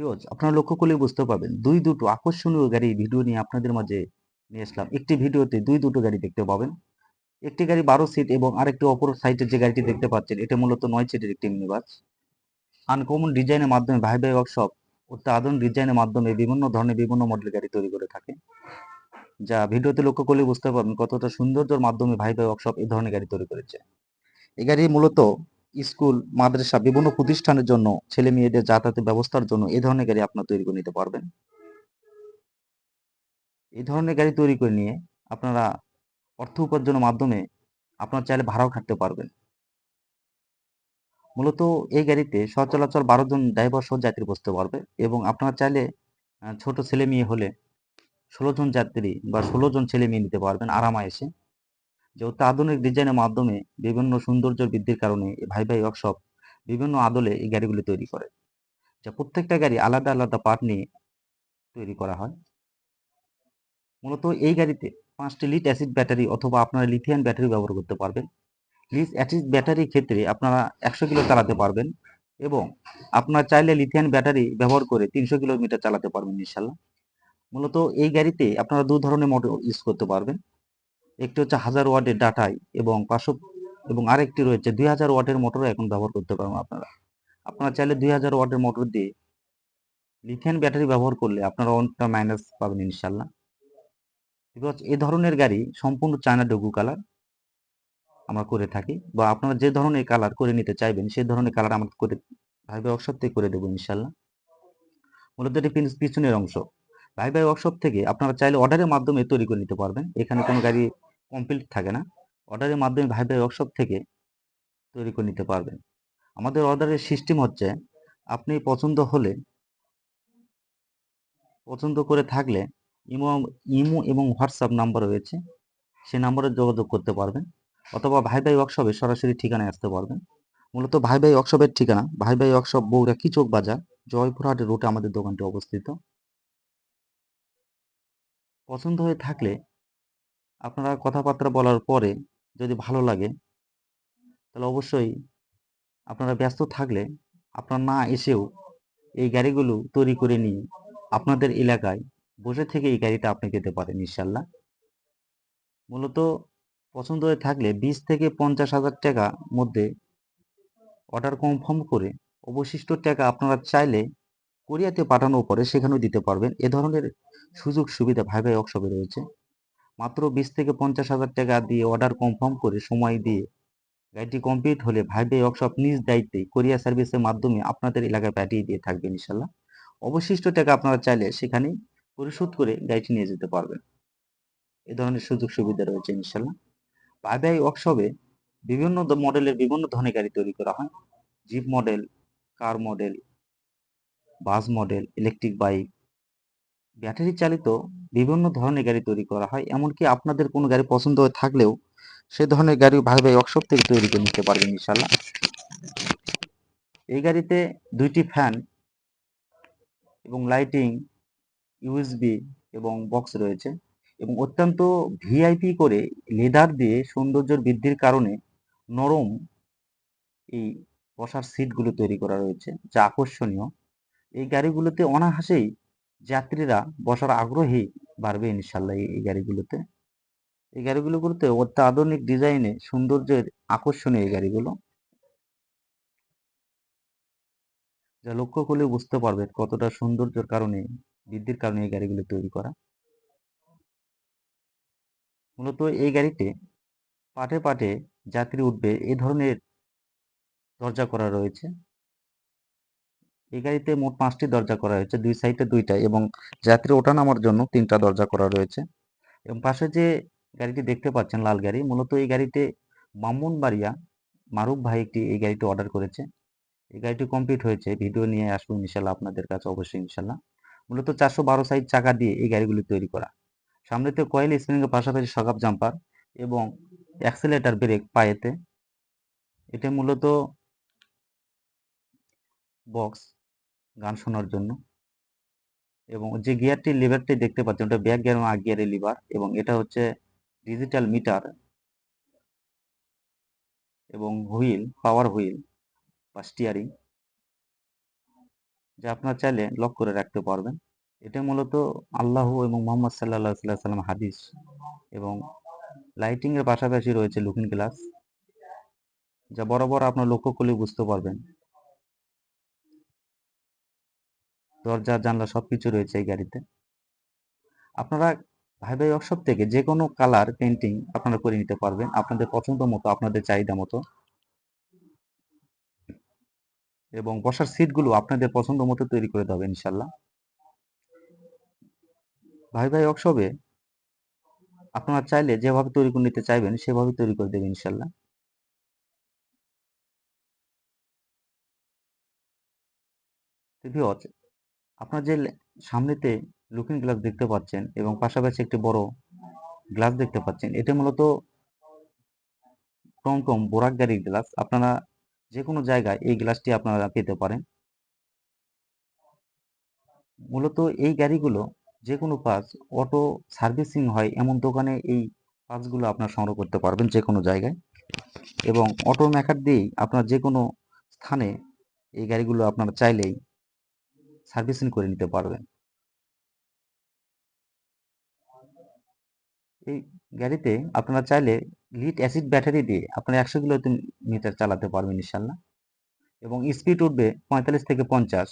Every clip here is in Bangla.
ভিউয়ার্স আপনারা লক্ষ্য করলে বুঝতে পারবেন, দুই দুটো আকর্ষণীয় গাড়ি ভিডিও নিয়ে আপনাদের মাঝে নিয়ে আসলাম। একটি ভিডিওতে দুই দুটো গাড়ি দেখতে পাবেন। একটি গাড়ি বারো সিট এবং আরেকটি অপর সাইডের যে গাড়িটি দেখতে পাচ্ছেন, এটা মূলত নয় সিটের একটি মিনি বাস আনকমন ডিজাইনের মাধ্যমে ভাই ভাই ওয়ার্কশপ অত্যাধুনিক ডিজাইনের মাধ্যমে বিভিন্ন ধরনের বিভিন্ন মডেলের গাড়ি তৈরি করে থাকে। যা ভিডিওতে লক্ষ্য করলে বুঝতে পারবেন কতটা সৌন্দর্যের মাধ্যমে ভাই ভাই ওয়ার্কশপ এই ধরনের গাড়ি তৈরি করেছে। এই গাড়ি মূলত স্কুল, মাদ্রাসা বিভিন্ন প্রতিষ্ঠানের জন্য ছেলে মেয়েদের যাতায়াতের ব্যবস্থার জন্য এই ধরনের গাড়ি আপনার তৈরি করে নিতে পারবেন। এই ধরনের গাড়ি তৈরি করে নিয়ে আপনারা অর্থ উপার্জনের মাধ্যমে আপনার চাইলে ভাড়াও খাটতে পারবেন। মূলত এই গাড়িতে সচরাচর বারো জন ড্রাইভার সহ যাত্রী বসতে পারবে এবং আপনারা চাইলে ছোট ছেলে মেয়ে হলে ষোলো জন যাত্রী বা ষোলো জন ছেলে মেয়ে নিতে পারবেন আরামায়েসে। যেহেতু আধুনিক ডিজাইনের মাধ্যমে বিভিন্ন সৌন্দর্য বৃদ্ধির কারণে ভাই ভাই ওয়ার্কশপ বিভিন্ন আদলে এই গাড়িগুলি তৈরি করে। যা প্রত্যেকটা গাড়ি আলাদা আলাদা পার্ট নিয়ে তৈরি করা হয়। মূলত এই গাড়িতে পাঁচটি লিড অ্যাসিড ব্যাটারি অথবা আপনারা লিথিয়াম ব্যাটারি ব্যবহার করতে পারবেন। লিড অ্যাসিড ব্যাটারির ক্ষেত্রে আপনারা একশো কিলো চালাতে পারবেন এবং আপনার চাইলে লিথিয়াম ব্যাটারি ব্যবহার করে তিনশো কিলোমিটার চালাতে পারবেন ইনশাল্লাহ। মূলত এই গাড়িতে আপনারা দু ধরনের মোটর ইউজ করতে পারবেন। একটি হচ্ছে হাজার ওয়াটের ডাটাই এবং পাঁচশো এবং আরেকটি রয়েছে দুই হাজার ওয়াটের মোটরও এখন ব্যবহার করতে পারবেন আপনারা। আপনারা চাইলে দুই হাজার ওয়াটের মোটর দিয়ে লিথিয়াম ব্যাটারি ব্যবহার করলে আপনারা অনেকটা মাইনাস পাবেন ইনশাল্লাহ বিকজ এ ধরনের গাড়ি সম্পূর্ণ চায়না ডুগু কালার আমরা করে থাকি বা আপনারা যে ধরনের কালার করে নিতে চাইবেন সেই ধরনের কালার আমরা করে ভাই ভাই করে দেবো ইনশাল্লাহ মূলত এটি পিছনের অংশ। ভাই ভাই ওয়ার্কশপ থেকে আপনারা চাইলে অর্ডারের মাধ্যমে তৈরি করে নিতে পারবেন। এখানে কোনো গাড়ি কমপ্লিট থাকে না। অর্ডারের মাধ্যমে ভাই ভাই ওয়ার্কশপ থেকে তৈরি করে নিতে পারবেন। আমাদের অর্ডারের সিস্টেম হচ্ছে, আপনি পছন্দ হলে, পছন্দ করে থাকলে ইমো ইমো এবং হোয়াটসঅ্যাপ নাম্বার রয়েছে। সে নাম্বারে যোগাযোগ করতে পারবেন অথবা ভাই ভাই ওয়ার্কশপে সরাসরি ঠিকানায় আসতে পারবেন। মূলত ভাই ভাই ওয়ার্কশপের ঠিকানা ভাই ভাই ওয়ার্কশপ বগুড়া কিচক বাজার জয়পুরহাটের রুটে আমাদের দোকানটি অবস্থিত। পছন্দ হয়ে থাকলে আপনারা কথাবার্তা বলার পরে যদি ভালো লাগে, তাহলে অবশ্যই আপনারা ব্যস্ত থাকলে আপনারা না এসেও এই গাড়িগুলো তৈরি করে নিয়ে আপনাদের এলাকায় বসে থেকে এই গাড়িটা আপনি পেতে পারেন ইনশাল্লাহ। মূলত পছন্দ হয়ে থাকলে বিশ থেকে পঞ্চাশ হাজার টাকা মধ্যে অর্ডার কনফার্ম করে অবশিষ্ট টাকা আপনারা চাইলে কোরিয়াতে পাঠানোর পরে সেখানেও দিতে পারবেন। এ ধরনের সুযোগ সুবিধা ভাই ভাই ওয়ার্কশপে রয়েছে। মাত্র বিশ থেকে পঞ্চাশ হাজার টাকা দিয়ে অর্ডার কনফার্ম করে সময় দিয়ে গাড়িটি কমপ্লিট হলে ভাই ভাই ওয়ার্কশপ নিজ দায়িত্বে কোরিয়া সার্ভিসের মাধ্যমে আপনাদের এলাকায় পাঠিয়ে দিয়ে থাকবে ইনশাল্লাহ অবশিষ্ট টাকা আপনারা চাইলে সেখানে পরিশোধ করে গাড়িটি নিয়ে যেতে পারবেন। এ ধরনের সুযোগ সুবিধা রয়েছে ইনশাল্লাহ ভাই ভাই ওয়ার্কশপে বিভিন্ন মডেলের বিভিন্ন ধরনের গাড়ি তৈরি করা হয়। Jeep model car model bus model electric bike battery চালিত বিভিন্ন ধরনের গাড়ি তৈরি করা হয়। এমনকি আপনাদের কোনো গাড়ি পছন্দ হয়ে থাকলেও সে ধরনের গাড়ি ভাই ভাই ওয়ার্কশপ থেকে তৈরি করে নিতে পারবেন ইনশাল্লাহ এই গাড়িতে দুইটি ফ্যান এবং লাইটিং ইউএসবি এবং বক্স রয়েছে এবং অত্যন্ত ভিআইপি করে লেদার দিয়ে সৌন্দর্যের বৃদ্ধির কারণে নরম এই বসার সিটগুলো তৈরি করা রয়েছে, যা আকর্ষণীয়। এই গাড়িগুলোতে অনায়াসেই যাত্রীরা বসার আগ্রহী বাড়বে ইনশাল্লাহ এই গাড়িগুলোতে। এই গাড়িগুলোতে অত্যাধুনিক ডিজাইনে সৌন্দর্যের আকর্ষণীয় এই গাড়িগুলো। যা লক্ষ্য করলে বুঝতে পারবে কতটা সৌন্দর্যের কারণে, বৃদ্ধির কারণে এই গাড়িগুলো তৈরি করা। মূলত এই গাড়িতে পাটে পাটে যাত্রী উঠবে এই ধরনের দরজা করা রয়েছে। এই গাড়িতে মোট পাঁচটি দরজা করা হয়েছে, দুই সাইডে দুইটা এবং যাত্রী ওঠা নামার জন্য তিনটা দরজা করা রয়েছে। এবং পাশে যে গাড়িটি দেখতে পাচ্ছেন লাল গাড়ি, মূলত এই গাড়িতে ব্রাহ্মণবাড়িয়া মারুফ ভাই একটি এই গাড়িটি অর্ডার করেছে। এই গাড়িটি কমপ্লিট হয়েছে। ভিডিও নিয়ে আসব ইনশাল্লাহ আপনাদের কাছে অবশ্যই ইনশাল্লাহ মূলত চারশো বারো সাইজ চাকা দিয়ে এই গাড়িগুলি তৈরি করা। সামনেতে কয়েল স্প্রিং এর পাশাপাশি সকাপ জাম্পার এবং অ্যাক্সেলেটার ব্রেক পায়েতে। এটা মূলত বক্স গান শোনার জন্য। এবং যে গিয়ারটি লিভারটি দেখতে পাচ্ছেন, ওটা ব্যাক গিয়ার এবং আগ গিয়ারের লিভার এবং এটা হচ্ছে ডিজিটাল মিটার এবং হুইল পাওয়ার হুইল বা স্টিয়ারিং যা আপনার চাইলে লক করে রাখতে পারবেন। এটা মূলত আল্লাহ এবং মোহাম্মদ সাল্লাহ সাল্লাম হাদিস এবং লাইটিংয়ের পাশাপাশি রয়েছে লুকিং গ্লাস যা বরাবর আপনার লক্ষ্য করলে বুঝতে পারবেন। দরজা, জানলা সবকিছু রয়েছে এই গাড়িতে। আপনারা ভাই ভাই ওয়ার্কশপ থেকে যে কোনো কালার পেন্টিং আপনারা করে নিতে পারবেন। আপনাদের পছন্দ মতো, আপনাদের চাহিদা মতো। এবং বসার সিটগুলো আপনাদের পছন্দ মতো তৈরি করে দেবে ইনশাল্লাহ ভাই ভাই ওয়ার্কশপে আপনারা চাইলে যেভাবে তৈরি করে নিতে চাইবেন, সেভাবে তৈরি করে দেবে ইনশাল্লাহ ভিউয়ার্স আপনার যে সামনেতে লুকিং গ্লাস দেখতে পাচ্ছেন এবং পাশাপাশি একটি বড় গ্লাস দেখতে পাচ্ছেন, এটা মূলত টমটম বোরাক গাড়ির গ্লাস আপনারা যে কোনো জায়গায় এই গ্লাসটি আপনারা পেতে পারেন। মূলত এই গাড়িগুলো যে কোনো পাস অটো সার্ভিসিং হয় এমন দোকানে এই পাসগুলো আপনার সংগ্রহ করতে পারবেন যে কোনো জায়গায়। এবং অটো মেকার দিয়েই আপনার যে কোনো স্থানে এই গাড়িগুলো আপনারা চাইলেই সার্ভিসিং করে নিতে পারবেন। এই গাড়িতে আপনারা চাইলে লিড অ্যাসিড ব্যাটারি দিয়ে আপনারা একশো কিলো মিটার চালাতে পারবেন ইনশাল্লাহ। এবং স্পিড উঠবে পঁয়তাল্লিশ থেকে পঞ্চাশ।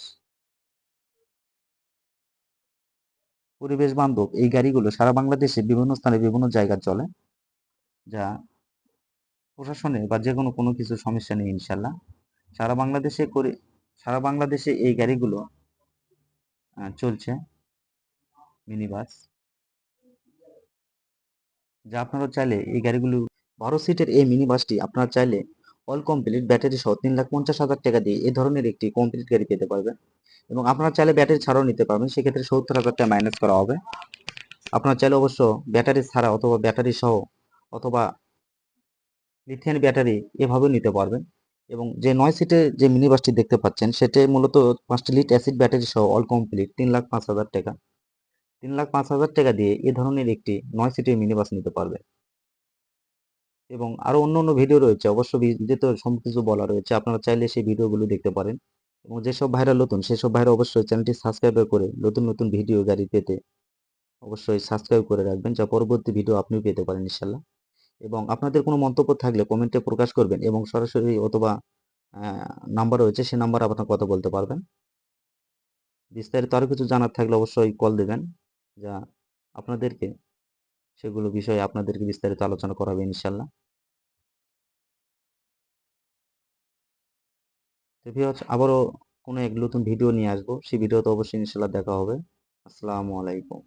পরিবেশ বান্ধব এই গাড়িগুলো সারা বাংলাদেশে বিভিন্ন স্থানে বিভিন্ন জায়গায় চলে, যা প্রশাসনে বা যে কোনো কোনো কিছু সমস্যা নেই ইনশাল্লাহ। সারা বাংলাদেশে করে, সারা বাংলাদেশে এই গাড়িগুলো চলছে। মিনি বাস যা আপনারা চাইলে এই গাড়িগুলো বারো সিটের এই মিনি বাসটি আপনারা চাইলে অল কমপ্লিট ব্যাটারি সহ তিন লাখ পঞ্চাশ হাজার টাকা দিয়ে এই ধরনের একটি কমপ্লিট গাড়ি পেতে পারবেন। এবং আপনারা চাইলে ব্যাটারি ছাড়াও নিতে পারবেন, সেক্ষেত্রে সত্তর হাজার টাকা মাইনাস করা হবে। আপনারা চাইলে অবশ্য ব্যাটারি ছাড়া অথবা ব্যাটারি সহ অথবা লিথিয়াম ব্যাটারি এভাবেও নিতে পারবেন। এবং যে নয় সিটে যে মিনি বাসটি দেখতে পাচ্ছেন, সেটা মূলত পাঁচটি লিট অ্যাসিড ব্যাটারি সহ অল কমপ্লিট তিন লাখ পাঁচ হাজার টাকা। তিন লাখ পাঁচ হাজার টাকা দিয়ে এ ধরনের একটি নয় সিটের মিনি বাস নিতে পারবে। এবং আরও অন্য অন্য ভিডিও রয়েছে অবশ্য ভিডিওতে সব কিছু বলা রয়েছে। আপনারা চাইলে সেই ভিডিওগুলো দেখতে পারেন। এবং যেসব ভাইরা নতুন সেসব ভাইরা অবশ্যই চ্যানেলটি সাবস্ক্রাইব করে নতুন নতুন ভিডিও গাড়ি পেতে অবশ্যই সাবস্ক্রাইব করে রাখবেন, যা পরবর্তী ভিডিও আপনিও পেতে পারেন, ইনশাল্লাহ। এবং আপনাদের কোনো মন্তব্য থাকলে কমেন্টে প্রকাশ করবেন এবং সরাসরি অথবা নাম্বার রয়েছে সে নাম্বার আপনার কথা বলতে পারবেন। বিস্তারিত আরও কিছু জানার থাকলে অবশ্যই কল দেবেন, যা আপনাদেরকে সেগুলো বিষয়ে আপনাদেরকে বিস্তারিত আলোচনা করাবে ইনশাল্লাহ। আবারও কোনো এক নতুন ভিডিও নিয়ে আসব, সেই ভিডিওতে অবশ্যই ইনশাল্লাহ দেখা হবে। আসসালামু আলাইকুম।